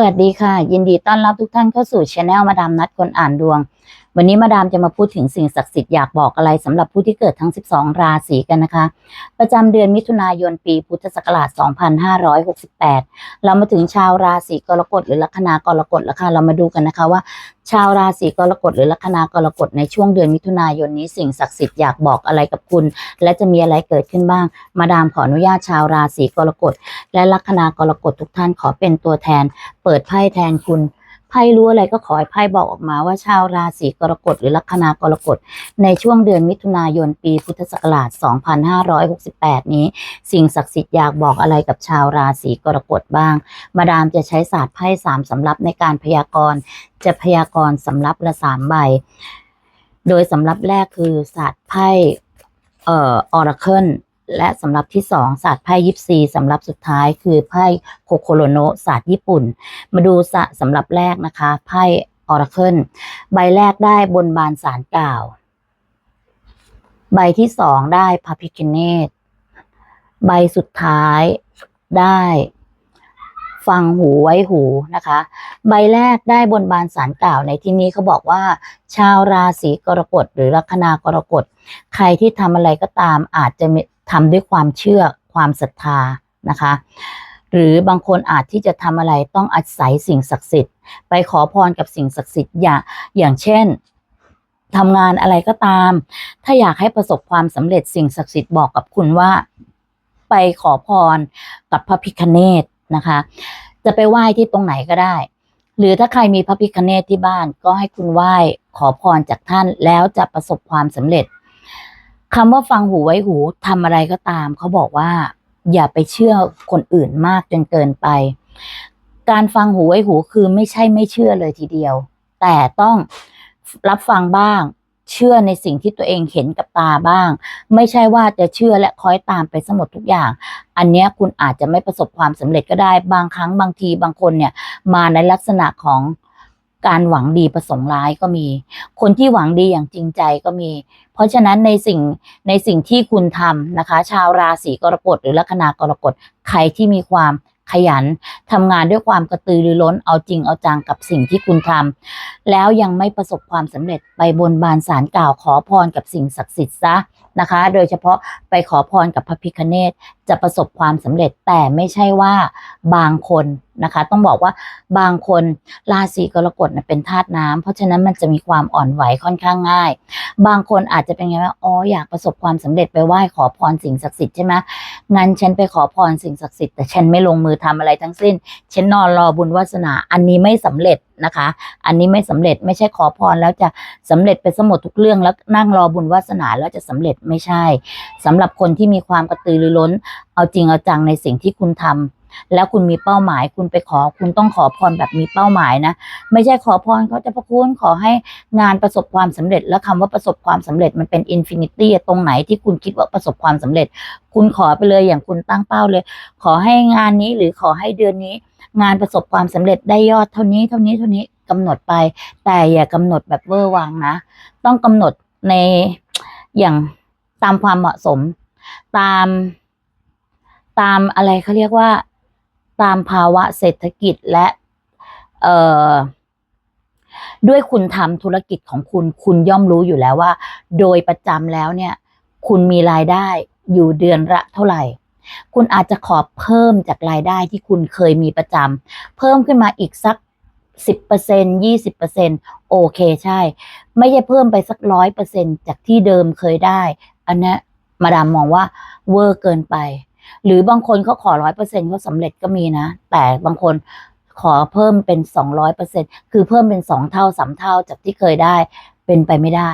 สวัสดีค่ะ ยินดีต้อนรับทุกท่านเข้าสู่ช anel มาดามนัดคนอ่านดวง วันนี้มาดามจะมาพูดถึงสิ่งศักดิ์สิทธิ์อยากบอกอะไรสำหรับผู้ที่เกิดทั้ง 12 ราศีกันนะคะ ประจำเดือนมิถุนายนปีพุทธศักราช 2568 เรามาถึงชาวราศีกรกฎหรือลัคนากรกฎแล้วค่ะเรามาดูกันนะคะว่า ชาวราศีกรกฎหรือลัคนากรกฎในช่วงเดือนมิถุนายนนี้สิ่งศักดิ์สิทธิ์อยากบอกอะไรกับคุณ และจะมีอะไรเกิดขึ้นบ้าง มาดามขออนุญาตชาวราศีกรกฎและลัคนากรกฎทุกท่านขอเป็นตัวแทน เปิดไพ่แทนคุณ ไพ่รู้อะไรก็ขอให้ไพ่บอกออกมาว่าชาวราศีกรกฎหรือลัคนากรกฎในช่วงเดือนมิถุนายนปีพุทธศักราช 2568 นี้ สิ่งศักดิ์สิทธิ์อยากบอกอะไรกับชาวราศีกรกฎบ้าง มาดามจะใช้ศาสตร์ไพ่สามสำรับในการพยากรณ์จะพยากรณ์สำรับละสามใบ โดยสำรับแรกคือศาสตร์ไพ่เอ่อออร์เคิล และสำหรับที่สองศาสตร์ไพ่ยิปซีสำหรับสุดท้ายคือไพ่โคโคโรโนะศาสตร์ญี่ปุ่น มาดูสะสำหรับแรกนะคะไพ่ออร์เคิลใบแรกได้บนบานสารกล่าว ใบที่สองได้พระพิคเนตใบสุดท้ายได้ฟังหูไว้หูนะคะ ใบแรกได้บนบานสารกล่าวในที่นี้เขาบอกว่า ชาวราศีกรกฎหรือลัคนากรกฎ ใครที่ทำอะไรก็ตามอาจจะมี ทำด้วยความเชื่อความศรัทธานะคะ หรือบางคนอาจที่จะทำอะไรต้องอาศัยสิ่งศักดิ์สิทธิ์ ไปขอพรกับสิ่งศักดิ์สิทธิ์อย่างอย่างเช่นทำงานอะไรก็ตาม ถ้าอยากให้ประสบความสำเร็จสิ่งศักดิ์สิทธิ์บอกกับคุณว่า ไปขอพรกับพระพิคเนตนะคะ จะไปไหว้ที่ตรงไหนก็ได้ หรือถ้าใครมีพระพิคเนตที่บ้านก็ให้คุณไหว้ขอพรจากท่านแล้วจะประสบความสำเร็จ คำว่าฟังหูไว้หูทำอะไรก็ตาม เขาบอกว่า อย่าไปเชื่อคนอื่นมากจนเกินไป การฟังหูไว้หูคือไม่ใช่ไม่เชื่อเลยทีเดียว แต่ต้องรับฟังบ้าง เชื่อในสิ่งที่ตัวเองเห็นกับตาบ้าง ไม่ใช่ว่าจะเชื่อและคอยตามไปสมดทุกอย่าง อันเนี้ยคุณอาจจะไม่ประสบความสำเร็จก็ได้บางครั้งบางทีบางคนเนี่ย มาในลักษณะของ การหวังดีประสงค์ร้ายก็มี คนที่หวังดีอย่างจริงใจก็มี เพราะฉะนั้นในสิ่งในสิ่งที่คุณทำนะคะ ชาวราศีกรกฎหรือลัคนากรกฎใครที่มีความขยันทำงานด้วยความกระตือรือร้นเอาจริงเอาจังกับสิ่งที่คุณทำแล้วยังไม่ประสบความสำเร็จไปบนบานสารกล่าวขอพรกับสิ่งศักดิ์สิทธิ์ซะนะคะ โดยเฉพาะไปขอพรกับพระพิคเนต จะประสบความสำเร็จแต่ไม่ใช่ว่าบางคนนะคะ ต้องบอกว่าบางคนราศีกรกฎเป็นธาตุน้ำเพราะฉะนั้นมันจะมีความอ่อนไหวค่อนข้างง่าย บางคนอาจจะเป็นไงว่าอ๋ออยากประสบความสำเร็จไปไหว้ขอพรสิ่งศักดิ์สิทธิ์ใช่ไหมงั้นฉันไปขอพรสิ่งศักดิ์สิทธิ์แต่ฉันไม่ลงมือทำอะไรทั้งสิ้น ฉันนอนรอบุญวาสนา อันนี้ไม่สำเร็จนะคะ อันนี้ไม่สำเร็จไม่ใช่ขอพรแล้วจะสำเร็จไปสมดทุกเรื่องแล้วนั่งรอบุญวาสนาแล้วจะสำเร็จไม่ใช่สำหรับคนที่มีความกระตือรือร้นเอาจริงเอาจังในสิ่งที่คุณทำแล้วคุณมีเป้าหมาย คุณไปขอ คุณต้องขอพรแบบมีเป้าหมายนะ ไม่ใช่ขอพรเขาจะพระคุณขอให้งานประสบความสำเร็จ แล้วคำว่าประสบความสำเร็จมันเป็นอินฟินิตี้ตรงไหนที่คุณคิดว่าประสบความสำเร็จ คุณขอไปเลยอย่างคุณตั้งเป้าเลย ขอให้งานนี้หรือขอให้เดือนนี้ งานประสบความสำเร็จได้ยอดเท่านี้เท่านี้เท่านี้กำหนดไป แต่อย่ากำหนดแบบเวอร์วังนะ ต้องกำหนดในอย่างตามความเหมาะสมตาม ตามอะไรเขาเรียกว่าตามภาวะเศรษฐกิจและเอ่อด้วยคุณทำธุรกิจของคุณ คุณย่อมรู้อยู่แล้วว่า โดยประจำแล้วเนี่ย คุณมีรายได้อยู่เดือนละเท่าไหร่ คุณอาจจะขอเพิ่มจากรายได้ที่คุณเคยมีประจำเพิ่มขึ้นมาอีกสักสิบเปอร์เซ็นยี่สิบเปอร์เซ็นโอเคใช่ ไม่ใช่เพิ่มไปสักร้อยเปอร์เซ็นจากที่เดิมเคยได้ อันนี้มาดามมองว่าเวอร์เกินไป หรือบางคนเขาขอร้อยเปอร์เซ็นเขาสำเร็จก็มีนะ แต่บางคนขอเพิ่มเป็นสองร้อยเปอร์เซ็นคือเพิ่มเป็นสองเท่าสามเท่าจากที่เคยได้ เป็นไปไม่ได้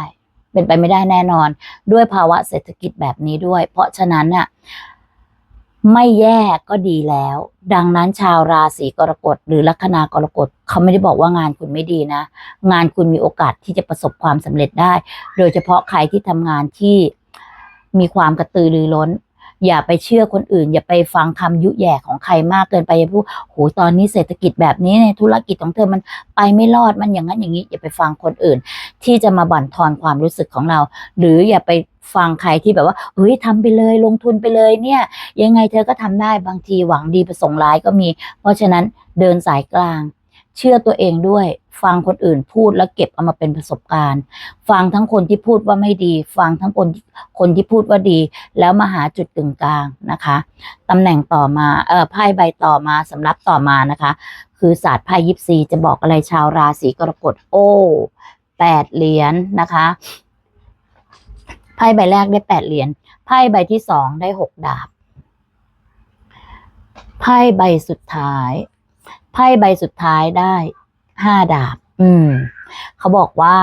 เป็นไปไม่ได้แน่นอน ด้วยภาวะเศรษฐกิจแบบนี้ด้วย เพราะฉะนั้นน่ะไม่แย่ก็ดีแล้ว ดังนั้นชาวราศีกรกฎหรือลัคนากรกฎเขาไม่ได้บอกว่างานคุณไม่ดีนะ งานคุณมีโอกาสที่จะประสบความสำเร็จได้ โดยเฉพาะใครที่ทำงานที่มีความกระตือรือร้น อย่าไปเชื่อคนอื่น อย่าไปฟังคำยุแย่ของใครมากเกินไปอย่าพูดโหตอนนี้เศรษฐกิจแบบนี้ในธุรกิจของเธอมันไปไม่รอดมันอย่างนั้นอย่างนี้ อย่าไปฟังคนอื่น ที่จะมาบั่นทอนความรู้สึกของเรา หรืออย่าไปฟังใครที่แบบว่าเฮ้ยทำไปเลยลงทุนไปเลยเนี่ย ยังไงเธอก็ทำได้บางทีหวังดีประสงค์ร้ายก็มี เพราะฉะนั้นเดินสายกลาง เชื่อตัวเองด้วย ฟังคนอื่นพูดแล้วเก็บเอามาเป็นประสบการณ์ ฟังทั้งคนที่พูดว่าไม่ดี ฟังทั้งคนคนที่พูดว่าดี แล้วมาหาจุดกึ่งกลางนะคะตำแหน่งต่อมาเอ่อไพ่ใบต่อมาสำรับต่อมานะคะ คือศาสตร์ไพ่ยิปซีจะบอกอะไรชาวราศีกรกฎโอ้แปดเหรียญนะคะไพ่ใบแรกได้แปดเหรียญไพ่ใบที่สองได้หกดาบไพ่ใบสุดท้ายไพ่ใบสุดท้ายได้ ห้าดาบ อืม เขาบอกว่า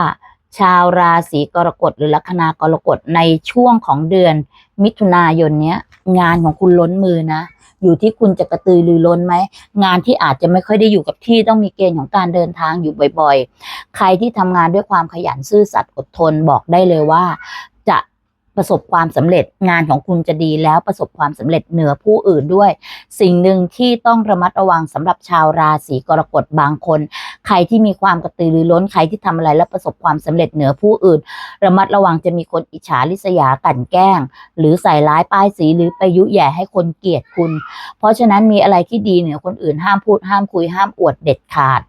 ชาวราศีกรกฎหรือลัคนากรกฎในช่วงของเดือน มิถุนายนเนี้ย งานของคุณล้นมือนะ อยู่ที่คุณจะกระตือรือร้นไหม งานที่อาจจะไม่ค่อยได้อยู่กับที่ต้องมีเกณฑ์ของการเดินทางอยู่บ่อย ๆ ใครที่ทำงานด้วยความขยันซื่อสัตย์อดทนบอกได้เลยว่า จะประสบความสำเร็จงานของคุณจะดีแล้วประสบความสำเร็จเหนือผู้อื่นด้วย สิ่งหนึ่งที่ต้องระมัดระวังสำหรับชาวราศีกรกฎบางคน ใครที่มีความกระตือรือร้นใครที่ทำอะไรแล้วประสบความสำเร็จเหนือผู้อื่น ระมัดระวังจะมีคนอิจฉาริษยากลั่นแกล้ง หรือใส่ร้ายป้ายสีหรือไปยุแย่ให้คนเกลียดคุณ เพราะฉะนั้นมีอะไรที่ดีเหนือคนอื่นห้ามพูดห้ามคุยห้ามอวดเด็ดขาด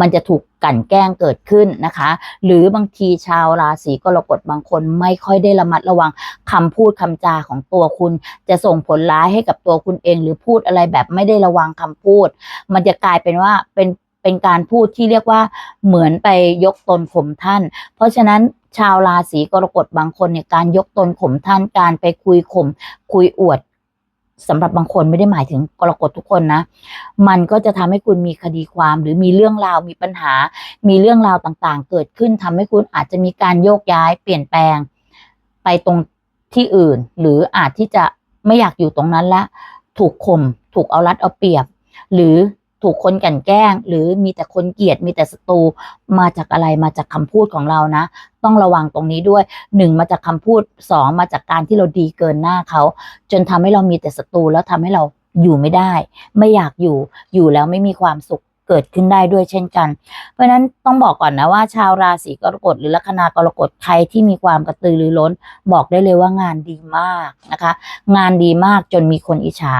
มันจะถูกกลั่นแกล้งเกิดขึ้นนะคะ หรือบางทีชาวราศีกรกฎบางคนไม่ค่อยได้ระมัดระวังคำพูดคำจาของตัวคุณ จะส่งผลร้ายให้กับตัวคุณเอง หรือพูดอะไรแบบไม่ได้ระวังคำพูด มันจะกลายเป็นว่าเป็น เป็นการพูดที่เรียกว่าเหมือนไปยกตนข่มท่าน เพราะฉะนั้นชาวราศีกรกฎบางคนเนี่ยการยกตนข่มท่านการไปคุยข่มคุยอวดสำหรับบางคนไม่ได้หมายถึงกรกฎทุกคนนะ มันก็จะทำให้คุณมีคดีความ หรือมีเรื่องราวมีปัญหา มีเรื่องราวต่างๆ เกิดขึ้นทำให้คุณอาจจะมีการโยกย้ายเปลี่ยนแปลง ไปตรงที่อื่น หรืออาจที่จะไม่อยากอยู่ตรงนั้นละ ถูกข่มถูกเอารัดเอาเปรียบ หรือ ถูกคนกลั่นแกล้ง หรือมีแต่คนเกลียดมีแต่ศัตรูมาจากอะไรมาจากคำพูดของเรานะ ต้องระวังตรงนี้ด้วยหนึ่งมาจากคำพูดสองมาจากการที่เราดีเกินหน้าเขาจนทำให้เรามีแต่ศัตรูแล้วทำให้เราอยู่ไม่ได้ ไม่อยากอยู่อยู่แล้วไม่มีความสุข เกิดขึ้นได้ด้วยเช่นกัน เพราะฉะนั้นต้องบอกก่อนนะว่า ชาวราศีกรกฎหรือลัคนากรกฎใครที่มีความกระตือรือร้น บอกได้เลยว่างานดีมากนะคะ งานดีมากจนมีคนอิจฉา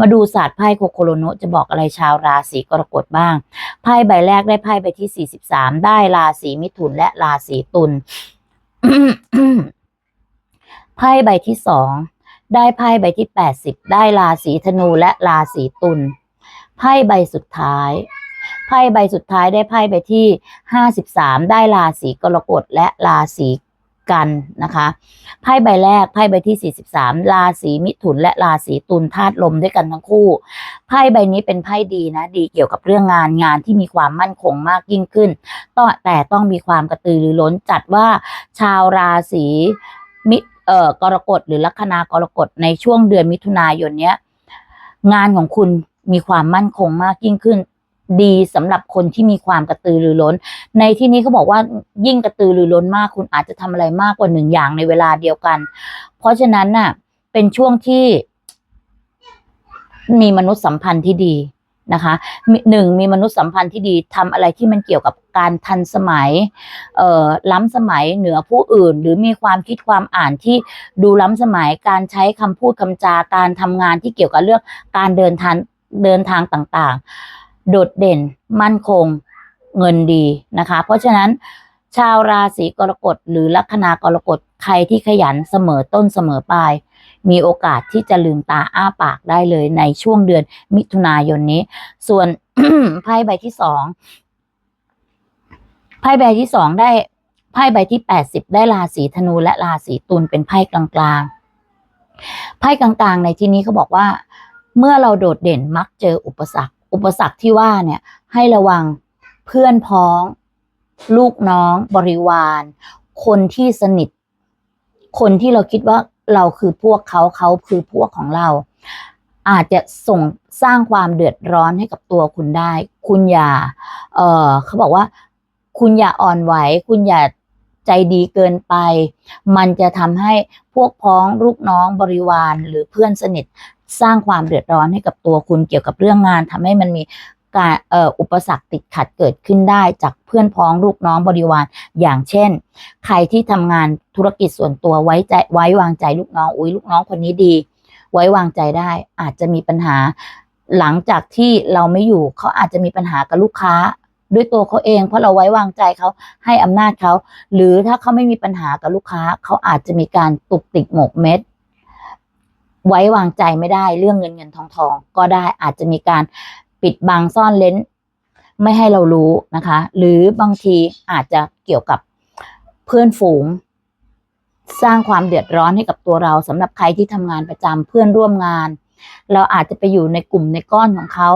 มาดูศาสตร์ไพ่โคโคโรโนะจะบอกอะไรชาวราศีกรกฎบ้างไพ่ใบแรกได้ไพ่ใบที่ 43 ได้ราศีมิถุนและราศีตุลไพ่ใบที่สองได้ไพ่ใบที่80ได้ราศีธนูและราศีตุลไพ่ใบสุดท้าย ไพ่ใบสุดท้ายได้ไพ่ใบที่ 53 ได้ราศีกรกฎและราศีกันนะคะไพ่ใบแรกไพ่ใบที่ 43 ราศีมิถุนและราศีตุลธาตุลมด้วยกันทั้งคู่ไพ่ใบนี้เป็นไพ่ดีนะดีเกี่ยวกับเรื่องงานงานที่มีความมั่นคงมากยิ่งขึ้นต้องแต่ต้องมีความกระตือรือร้นจัดว่าชาวราศีมิเอ่อกรกฎหรือลัคนากรกฎในช่วงเดือนมิถุนายนเนี้ยงานของคุณมีความมั่นคงมากยิ่งขึ้น ดีสำหรับคนที่มีความกระตือรือร้น ในที่นี้เขาบอกว่ายิ่งกระตือรือร้นมาก คุณอาจจะทำอะไรมากกว่าหนึ่งอย่างในเวลาเดียวกัน เพราะฉะนั้นน่ะ เป็นช่วงที่ มีมนุษยสัมพันธ์ที่ดีนะคะหนึ่งมีมนุษยสัมพันธ์ที่ดีทำอะไรที่มันเกี่ยวกับการทันสมัยเอ่อล้ำสมัยเหนือผู้อื่น หรือมีความคิดความอ่านที่ดูล้ำสมัยการใช้คำพูดคำจาการทำงานที่เกี่ยวกับเรื่องการเดินทางเดินทางต่าง ๆ โดดเด่น มั่นคง เงินดีนะคะ เพราะฉะนั้นชาวราศีกรกฎหรือลัคนากรกฎใครที่ขยันเสมอต้นเสมอปลาย มีโอกาสที่จะลืมตาอ้าปากได้เลยในช่วงเดือนมิถุนายนนี้ ส่วนไพ่ใบที่สองไพ่ใบที่สองได้ไพ่ใบที่แปดสิบได้ราศีธนูและราศีตุลเป็นไพ่กลางๆไพ่กลางๆ ในที่นี้เขาบอกว่า เมื่อเราโดดเด่นมักเจออุปสรรค อุปสรรคที่ว่าเนี่ยให้ระวังเพื่อนพ้อง ลูกน้อง บริวาร คนที่สนิท คนที่เราคิดว่าเราคือพวกเขาเขาคือพวกของเรา อาจจะส่งสร้างความเดือดร้อนให้กับตัวคุณได้ คุณอย่า เออเขาบอกว่า คุณอย่าอ่อนไหว คุณอย่าใจดีเกินไป มันจะทำให้พวกพ้องลูกน้องบริวารหรือเพื่อนสนิท สร้างความเดือดร้อนให้กับตัวคุณเกี่ยวกับเรื่องงานทำให้มันมีการอ,อ,อุปสรรคติดขัดเกิดขึ้นได้จากเพื่อนพ้องลูกน้องบริวารอย่างเช่น ใครที่ทำงานธุรกิจส่วนตัวไว้ใจไว้วางใจลูกน้องอุ้ยลูกน้องคนนี้ดี ไว้วางใจได้อาจจะมีปัญหา หลังจากที่เราไม่อยู่เขาอาจจะมีปัญหากับลูกค้าด้วยตัวเขาเองเพราะเราไว้วางใจเขาให้อำนาจเขา หรือถ้าเขาไม่มีปัญหากับลูกค้า เขาอาจจะมีการตุกติกหมกเม็ด ไว้วางใจไม่ได้เรื่องเงินเงินทองทองก็ได้อาจจะมีการปิดบังซ่อนเล้น ไม่ให้เรารู้นะคะ หรือบางทีอาจจะเกี่ยวกับเพื่อนฝูง สร้างความเดือดร้อนให้กับตัวเราสำหรับใครที่ทำงานประจำเพื่อนร่วมงาน เราอาจจะไปอยู่ในกลุ่มในก้อนของเขา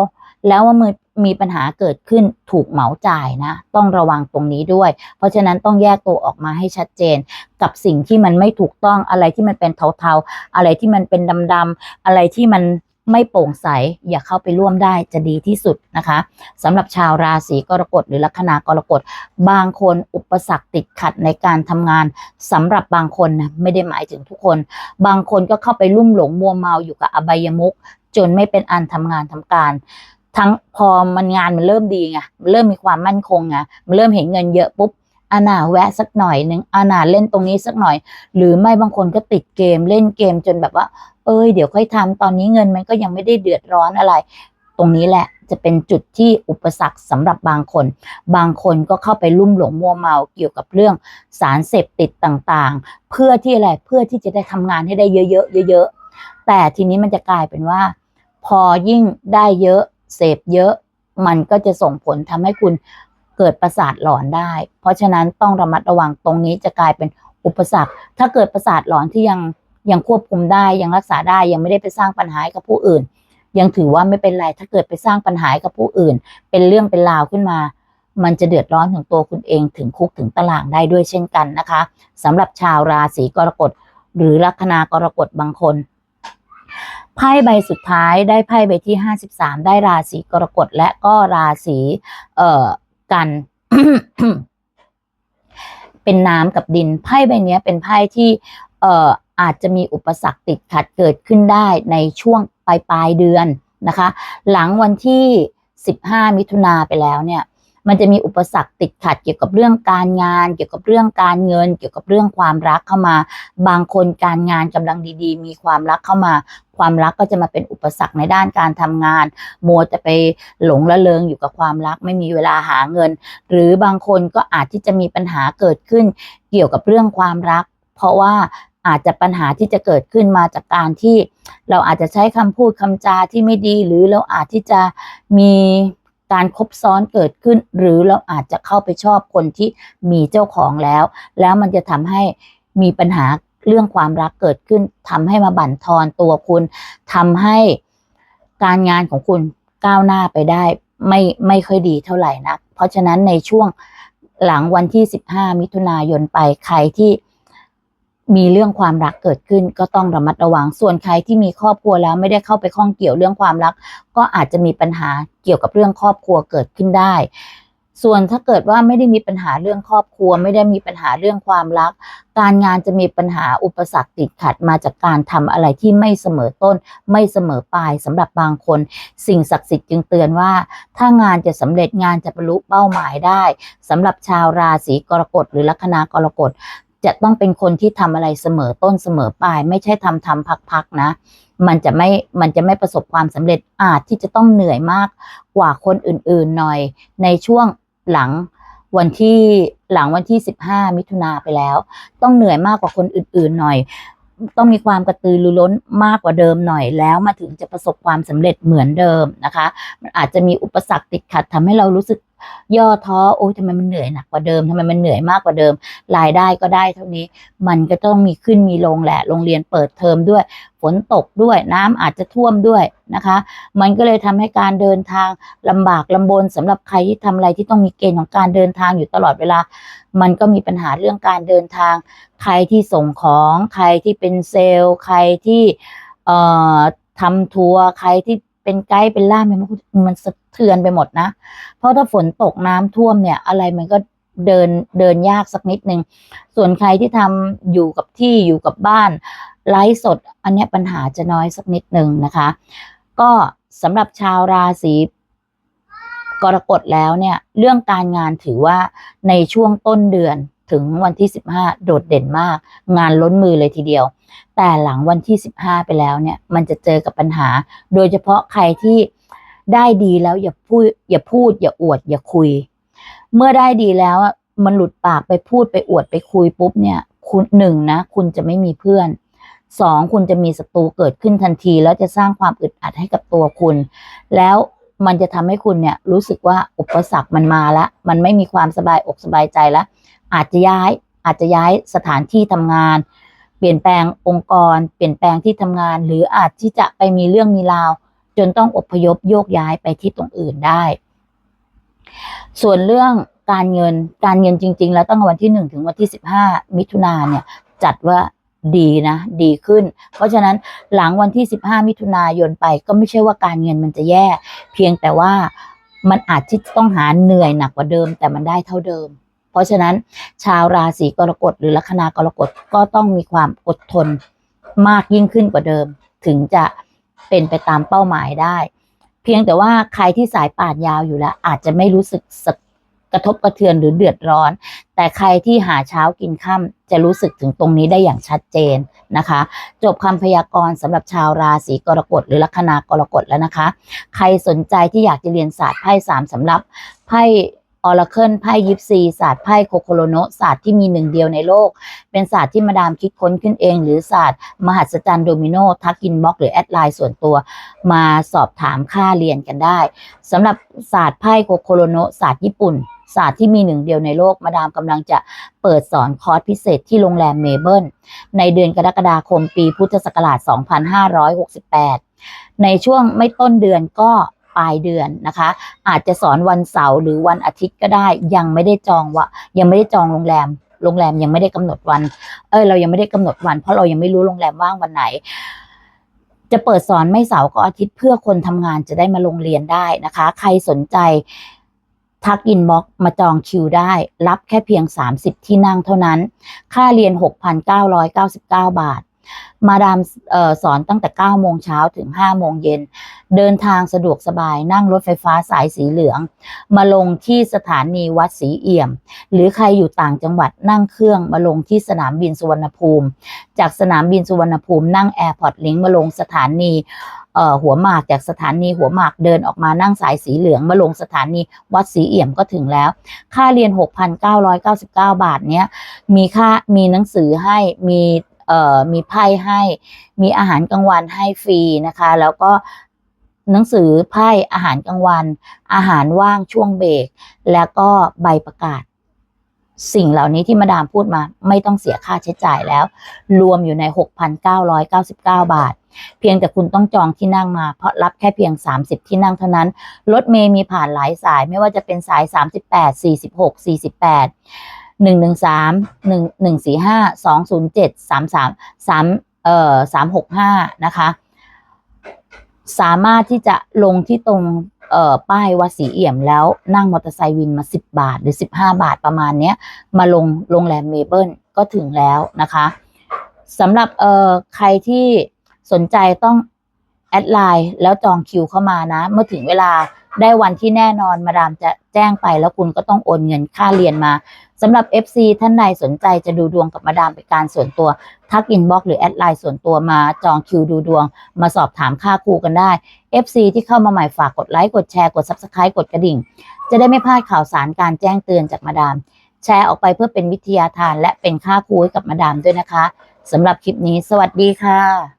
แล้วว่ามือ มีปัญหาเกิดขึ้นถูกเหมาจ่ายนะ ต้องระวังตรงนี้ด้วย เพราะฉะนั้นต้องแยกตัวออกมาให้ชัดเจน กับสิ่งที่มันไม่ถูกต้องอะไรที่มันเป็นเทาๆ อะไรที่มันเป็นดำๆอะไรที่มันไม่โปร่งใส อย่าเข้าไปร่วมได้จะดีที่สุดนะคะสำหรับชาวราศีกรกฎหรือลัคนากรกฎ บางคนอุปสรรคติดขัดในการทำงานสำหรับบางคนนะไม่ได้หมายถึงทุกคน บางคนก็เข้าไปลุ่มหลงมัวเมาอยู่กับอบายมุกจนไม่เป็นอันทำงานทำการ ทั้งพอมันงานมันเริ่มดีไงมันเริ่มมีความมั่นคงไงมันเริ่มเห็นเงินเยอะปุ๊บอานาแวะสักหน่อยหนึ่งอานาเล่นตรงนี้สักหน่อย หรือไม่บางคนก็ติดเกมเล่นเกมจนแบบว่า เอ้ยเดี๋ยวค่อยทำตอนนี้เงินมันก็ยังไม่ได้เดือดร้อนอะไร ตรงนี้แหละจะเป็นจุดที่อุปสรรคสำหรับบางคน บางคนก็เข้าไปลุ่มหลงมัวเมาเกี่ยวกับเรื่องสารเสพติดต่างๆ เพื่อที่อะไรเพื่อที่จะได้ทำงานให้ได้เยอะๆเยอะๆแต่ทีนี้มันจะกลายเป็นว่า พอยิ่งได้เยอะ เสพเยอะ มันก็จะส่งผลทำให้คุณเกิดประสาทหลอนได้ เพราะฉะนั้นต้องระมัดระวังตรงนี้จะกลายเป็นอุปสรรค ถ้าเกิดประสาทหลอนที่ยังยังควบคุมได้ยังรักษาได้ยังไม่ได้ไปสร้างปัญหาให้กับผู้อื่น ยังถือว่าไม่เป็นไรถ้าเกิดไปสร้างปัญหาให้กับผู้อื่น เป็นเรื่องเป็นราวขึ้นมา มันจะเดือดร้อนถึงตัวคุณเองถึงคุกถึงตารางได้ด้วยเช่นกันนะคะสำหรับชาวราศีกรกฎหรือลัคนากรกฎบางคน ไพ่ใบสุดท้ายได้ไพ่ใบที่53ได้ราศีกรกฎและก็ราศีเอ่อกัน เป็นน้ำกับดินไพ่ใบเนี้ยเป็นไพ่ที่เอ่ออาจจะมีอุปสรรคติดขัดเกิดขึ้นได้ในช่วงปลายปลายเดือนนะคะ หลังวันที่ 15 มิถุนาไปแล้วเนี่ย มันจะมีอุปสรรคติดขัดเกี่ยวกับเรื่องการงาน เกี่ยวกับเรื่องการเงิน เกี่ยวกับเรื่องความรักเข้ามา บางคนการงานกำลังดีๆ มีความรักเข้ามา ความรักก็จะมาเป็นอุปสรรคในด้านการทำงาน มัวแต่ไปหลงละเลงอยู่กับความรักไม่มีเวลาหาเงิน หรือบางคนก็อาจที่จะมีปัญหาเกิดขึ้น เกี่ยวกับเรื่องความรัก เพราะว่าอาจจะปัญหาที่จะเกิดขึ้นมาจากการที่เราอาจจะใช้คำพูดคำจาที่ไม่ดี หรือเราอาจที่จะมี การคบซ้อนเกิดขึ้น หรือเราอาจจะเข้าไปชอบคนที่มีเจ้าของแล้ว แล้วมันจะทำให้มีปัญหาเรื่องความรักเกิดขึ้นทำให้มาบั่นทอนตัวคุณทำให้การงานของคุณก้าวหน้าไปได้ ไม่ไม่ค่อยดีเท่าไหร่นัก เพราะฉะนั้นในช่วงหลังวันที่ 15 มิถุนายนไปใครที่ มีเรื่องความรักเกิดขึ้นก็ต้องระมัดระวัง ส่วนใครที่มีครอบครัวแล้วไม่ได้เข้าไปข้องเกี่ยวเรื่องความรัก ก็อาจจะมีปัญหาเกี่ยวกับเรื่องครอบครัวเกิดขึ้นได้ ส่วนถ้าเกิดว่าไม่ได้มีปัญหาเรื่องครอบครัว ไม่ได้มีปัญหาเรื่องความรัก การงานจะมีปัญหาอุปสรรคติดขัดมาจากการทำอะไรที่ไม่เสมอต้น ไม่เสมอปลายสำหรับบางคน สิ่งศักดิ์สิทธิ์จึงเตือนว่า ถ้างานจะสำเร็จงานจะบรรลุเป้าหมายได้สำหรับชาวราศีกรกฎหรือลัคนากรกฎ จะต้องเป็นคนที่ทำอะไรเสมอต้นเสมอปลาย ไม่ใช่ทำทำพักๆนะ มันจะไม่มันจะไม่ประสบความสำเร็จอาจที่จะต้องเหนื่อยมากกว่าคนอื่นๆหน่อย ในช่วงหลังวันที่หลังวันที่ 15 มิถุนาไปแล้ว ต้องเหนื่อยมากกว่าคนอื่นๆหน่อย ต้องมีความกระตือรือร้นมากกว่าเดิมหน่อยแล้วมาถึงจะประสบความสำเร็จเหมือนเดิมนะคะ มันอาจจะมีอุปสรรคติดขัดทำให้เรารู้สึก ย่อท้อโอ้ยทำไมมันเหนื่อยหนักกว่าเดิมทำไมมันเหนื่อยมากกว่าเดิม รายได้ก็ได้เท่านี้ มันก็ต้องมีขึ้นมีลงแหละ โรงเรียนเปิดเทอมด้วย ฝนตกด้วย น้ำอาจจะท่วมด้วยนะคะ มันก็เลยทำให้การเดินทางลำบากลำบนสำหรับใครที่ทำอะไรที่ต้องมีเกณฑ์ของการเดินทางอยู่ตลอดเวลา มันก็มีปัญหาเรื่องการเดินทาง ใครที่ส่งของ ใครที่เป็นเซลล์ ใครที่เอ่อทำทัวร์ใครที่ เป็นไกด์เป็นล่ามมันมันสะเทือนไปหมดนะ เพราะถ้าฝนตกน้ำท่วมเนี่ย อะไรมันก็เดินเดินยากสักนิดนึง ส่วนใครที่ทำอยู่กับที่อยู่กับบ้านไลฟ์สด อันเนี้ยปัญหาจะน้อยสักนิดหนึ่งนะคะ ก็สำหรับชาวราศีกรกฎแล้วเนี่ย เรื่องการงานถือว่าในช่วงต้นเดือน ถึงวันที่ 15 โดดเด่นมาก งานล้นมือเลยทีเดียว แต่หลังวันที่ 15 ไปแล้วเนี่ย มันจะเจอกับปัญหา โดยเฉพาะใครที่ได้ดีแล้วอย่าพูดอย่าพูด อย่าอวด อย่าคุย เมื่อได้ดีแล้วมันหลุดปากไปพูดไปอวดไปคุยปุ๊บเนี่ย คุณหนึ่งนะ คุณจะไม่มีเพื่อนสองคุณจะมีศัตรูเกิดขึ้นทันที แล้วจะสร้างความอึดอัดให้กับตัวคุณ แล้วมันจะทำให้คุณเนี่ยรู้สึกว่าอุปสรรคมันมาแล้วมันไม่มีความสบายอกสบายใจแล้ว อาจจะย้ายอาจจะย้ายสถานที่ทำงาน เปลี่ยนแปลงองค์กร เปลี่ยนแปลงที่ทำงาน หรืออาจที่จะไปมีเรื่องมีราว จนต้องอพยพโยกย้ายไปที่ตรงอื่นได้ ส่วนเรื่องการเงินการเงินจริง ๆ แล้วตั้งแต่วันที่หนึ่งถึงวันที่สิบห้ามิถุนาเนี่ยจัดว่าดีนะดีขึ้น เพราะฉะนั้นหลังวันที่ 15 มิถุนายนไปก็ไม่ใช่ว่าการเงินมันจะแย่ เพียงแต่ว่ามันอาจที่ต้องหาเหนื่อยหนักกว่าเดิม แต่มันได้เท่าเดิม ราะฉะนั้นชาวราศีกรกฎหรือลัคนากรกฎก็ต้องมีความอดทนมากยิ่งขึ้นกว่าเดิม ถึงจะเป็นไปตามเป้าหมายได้ เพียงแต่ว่าใครที่สายป่านยาวอยู่แล้ว อาจจะไม่รู้สึกสกระทบกระเทือนหรือเดือดร้อน แต่ใครที่หาเช้ากินค่ำจะรู้สึกถึงตรงนี้ได้อย่างชัดเจนนะคะ จบคำพยากรณ์สำหรับชาวราศีกรกฎหรือลัคนากรกฎแล้วนะคะ ใครสนใจที่อยากจะเรียนศาสตร์ไพ่สามสำหรับไพ่ ออร์เคิลไพ่ยิปซีศาสตร์ไพ่โคโคโลโนศาสตร์ที่มีหนึ่งเดียวในโลก เป็นศาสตร์ที่มาดามคิดค้นขึ้นเอง หรือศาสตร์ มหัศจรรย์โดมิโนทักกินบล็อกหรือแอดไลน์ส่วนตัว มาสอบถามค่าเรียนกันได้สำหรับศาสตร์ไพ่โคโคโลโนศาสตร์ญี่ปุ่นศาสตร์ที่มีหนึ่งเดียวในโลก มาดามกำลังจะเปิดสอนคอร์สพิเศษที่โรงแรมเมเบิลในเดือนกรกฎาคมปีพุทธศักราช 2568 ในช่วงไม่ต้นเดือนก็ ปลายเดือนนะคะ อาจจะสอนวันเสาร์หรือวันอาทิตย์ก็ได้ ยังไม่ได้จองวะยังไม่ได้จองโรงแรม โรงแรมยังไม่ได้กำหนดวัน เออเรายังไม่ได้กำหนดวัน เพราะเรายังไม่รู้โรงแรมว่างวันไหน จะเปิดสอนไม่เสาร์ก็อาทิตย์เพื่อคนทำงานจะได้มาลงเรียนได้นะคะ ใครสนใจทักอินบ็อกมาจองคิวได้ รับแค่เพียง 30 ที่นั่งเท่านั้น ค่าเรียน 6,999 บาท มาดามออสอนตั้งแต่9โมงเช้าถึง5โมงเย็น เดินทางสะดวกสบายนั่งรถไฟฟ้าสายสีเหลือง มาลงที่สถานีวัดศรีเอี่ยม หรือใครอยู่ต่างจังหวัดนั่งเครื่องมาลงที่สนามบินสุวรรณภูมิ จากสนามบินสุวรรณภูมินั่งแอร์พอร์ตลิงมาลงสถานีหัวหมากจากสถานีหัวหมากเดินออกมานั่งสายสีเหลืองมาลงสถานีวัดศรีเอี่ยมก็ถึงแล้ว ค่าเรียน 6,999 บาทเนี้ยมีค่ามีหนังสือให้มี เอ่อมีไพ่ให้ มีอาหารกลางวันให้ฟรีนะคะ แล้วก็หนังสือไพ่อาหารกลางวัน อาหารว่างช่วงเบรกแล้วก็ใบประกาศ สิ่งเหล่านี้ที่มาดามพูดมา ไม่ต้องเสียค่าใช้จ่ายแล้ว รวมอยู่ใน 6,999 บาท เพียงแต่คุณต้องจองที่นั่งมา เพราะรับแค่เพียง 30 ที่นั่งเท่านั้น รถเมย์มีผ่านหลายสายไม่ว่าจะเป็นสาย 38 46 48 113 1145 207 33 3เจ็ดสามสามสามเอ่อ365นะคะ สามารถที่จะลงที่ตรงเอ่อป้ายวัดศรีเอี่ยมแล้วนั่งมอเตอร์ไซค์วินมา 10 บาท หรือ 15 บาทประมาณเนี้ย มาลงโรงแรมเมเบิลก็ถึงแล้วนะคะสำหรับเอ่อใครที่สนใจต้องแอดไลน์แล้วจองคิวเข้ามานะ เมื่อถึงเวลา ได้วันที่แน่นอนมาดามจะแจ้งไปแล้วคุณก็ต้องโอนเงินค่าเรียนมาสำหรับ FC ท่านใดสนใจจะดูดวงกับมาดามเป็นการส่วนตัว ทักอินบ็อกหรือแอดไลน์ส่วนตัวมาจองคิวดูดวง มาสอบถามค่าครูกันได้ FC ที่เข้ามาใหม่ฝากกดไลค์กดแชร์กด Subscribe กดกระดิ่ง จะได้ไม่พลาดข่าวสารการแจ้งเตือนจากมาดาม แชร์ออกไปเพื่อเป็นวิทยาทาน และเป็นค่าครูให้กับมาดามด้วยนะคะสำหรับคลิปนี้ สวัสดีค่ะ